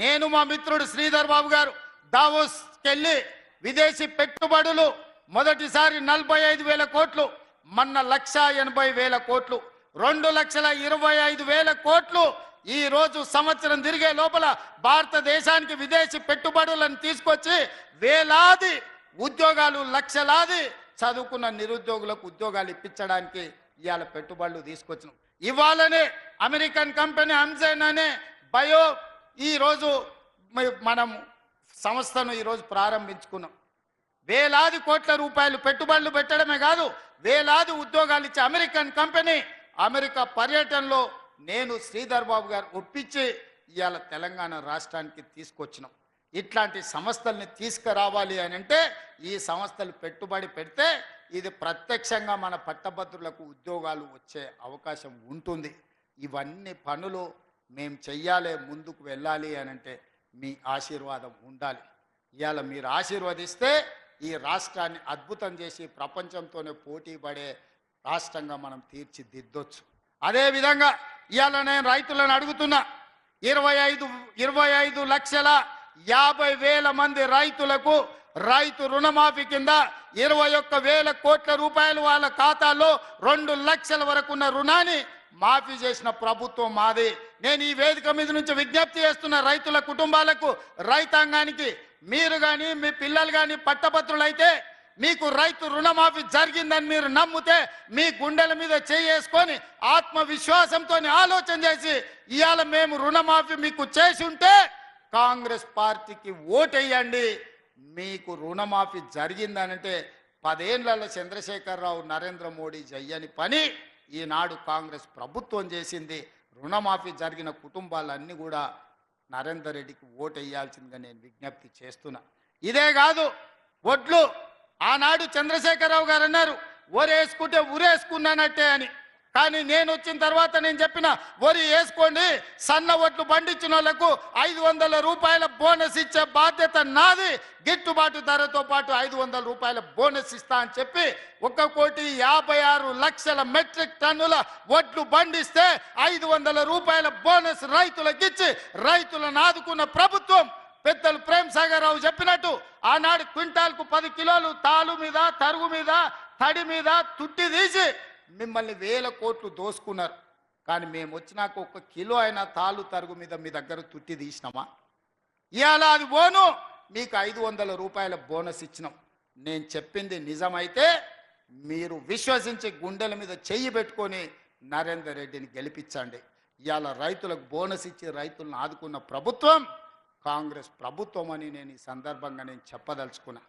నేను మా మిత్రుడు శ్రీధర్ బాబు గారు దావోస్కెళ్ళి విదేశీ పెట్టుబడులు మొదటిసారి నలభై ఐదు వేల కోట్లు మొన్న లక్ష ఎనభై వేల కోట్లు రెండు లక్షల ఇరవై ఐదు వేల కోట్లు ఈ రోజు సంవత్సరం తిరిగే లోపల భారతదేశానికి విదేశీ పెట్టుబడులను తీసుకొచ్చి వేలాది ఉద్యోగాలు లక్షలాది చదువుకున్న నిరుద్యోగులకు ఉద్యోగాలు ఇప్పించడానికి ఇవాళ పెట్టుబడులు తీసుకొచ్చినాం. ఇవాళనే అమెరికన్ కంపెనీ అంజన్ అనే బయో ఈరోజు మనం సంస్థను ఈరోజు ప్రారంభించుకున్నాం. వేలాది కోట్ల రూపాయలు పెట్టుబడులు పెట్టడమే కాదు వేలాది ఉద్యోగాలు ఇచ్చే అమెరికన్ కంపెనీ అమెరికా పర్యటనలో నేను శ్రీధర్ బాబు గారు ఒప్పించి ఇవాళ తెలంగాణ రాష్ట్రానికి తీసుకొచ్చినాం. ఇట్లాంటి సంస్థల్ని తీసుకురావాలి అని అంటే ఈ సంస్థలు పెట్టుబడి పెడితే ఇది ప్రత్యక్షంగా మన పట్టభద్రులకు ఉద్యోగాలు వచ్చే అవకాశం ఉంటుంది. ఇవన్నీ పనులు మేము చెయ్యాలి ముందుకు వెళ్ళాలి అని అంటే మీ ఆశీర్వాదం ఉండాలి. ఇవాళ మీరు ఆశీర్వదిస్తే ఈ రాష్ట్రాన్ని అద్భుతం చేసి ప్రపంచంతోనే పోటీ పడే రాష్ట్రంగా మనం తీర్చిదిద్దొచ్చు. అదేవిధంగా ఇవాళ నేను రైతులను అడుగుతున్నా ఇరవై ఐదు ఇరవై ఐదు లక్షల యాభై వేల మంది రైతులకు రైతు రుణమాఫీ కింద ఇరవై ఒక్క వేల కోట్ల రూపాయలు వాళ్ళ ఖాతాలో రెండు లక్షల వరకు ఉన్న రుణాన్ని మాఫీ చేసిన ప్రభుత్వం మాది. నేను ఈ వేదిక మీద నుంచి విజ్ఞప్తి చేస్తున్న రైతుల కుటుంబాలకు రైతాంగానికి మీరు కానీ మీ పిల్లలు కానీ పట్టభద్రులైతే మీకు రైతు రుణమాఫీ జరిగిందని మీరు నమ్మితే మీ గుండెల మీద చేసుకొని ఆత్మవిశ్వాసంతో ఆలోచన చేసి ఇవాళ మేము రుణమాఫీ మీకు చేసి ఉంటే కాంగ్రెస్ పార్టీకి ఓటేయండి. మీకు రుణమాఫీ జరిగిందనంటే పదేళ్ళలో చంద్రశేఖరరావు నరేంద్ర మోడీ చెయ్యని పని ఈనాడు కాంగ్రెస్ ప్రభుత్వం చేసింది రుణమాఫీ జరిగిన కుటుంబాలన్నీ కూడా నరేందర్ రెడ్డికి ఓటు వేయాల్సిందిగా నేను విజ్ఞప్తి చేస్తున్నా. ఇదే కాదు ఒడ్లు ఆనాడు చంద్రశేఖరరావు గారు అన్నారు ఊరేసుకుంటే ఉరేసుకున్నానట్టే అని. కానీ నేను వచ్చిన తర్వాత నేను చెప్పిన వరి వేసుకోండి సన్న ఒట్లు పండించిన వాళ్ళకు ఐదు వందల రూపాయల బోనస్ ఇచ్చే బాధ్యత నాది. గిట్టుబాటు ధరతో పాటు ఐదు వందల రూపాయల బోనస్ ఇస్తా అని చెప్పి ఒక కోటి యాభై ఆరు లక్షల మెట్రిక్ టన్నుల వడ్లు పండిస్తే ఐదు వందల రూపాయల బోనస్ రైతులకిచ్చి రైతులను ఆదుకున్న ప్రభుత్వం పెద్దలు ప్రేమ్ సాగర్ రావు చెప్పినట్టు ఆనాడు క్వింటాల్కు పది కిలోలు తాలు మీద తరుగు మీద తడి మీద తుట్టి తీసి మిమ్మల్ని వేల కోట్లు దోసుకున్నారు. కానీ మేము వచ్చినాక ఒక కిలో అయినా తాళ్ళు తరుగు మీద మీ దగ్గర తుట్టి తీసినామా? ఇవాళ అది పోను. మీకు ఐదు వందల రూపాయల బోనస్ ఇచ్చినాం. నేను చెప్పింది నిజమైతే మీరు విశ్వసించి గుండెల మీద చెయ్యి పెట్టుకొని నరేందర్ రెడ్డిని గెలిపించండి. ఇవాళ రైతులకు బోనస్ ఇచ్చి రైతులను ఆదుకున్న ప్రభుత్వం కాంగ్రెస్ ప్రభుత్వం అని నేను ఈ సందర్భంగా నేను చెప్పదలుచుకున్నా.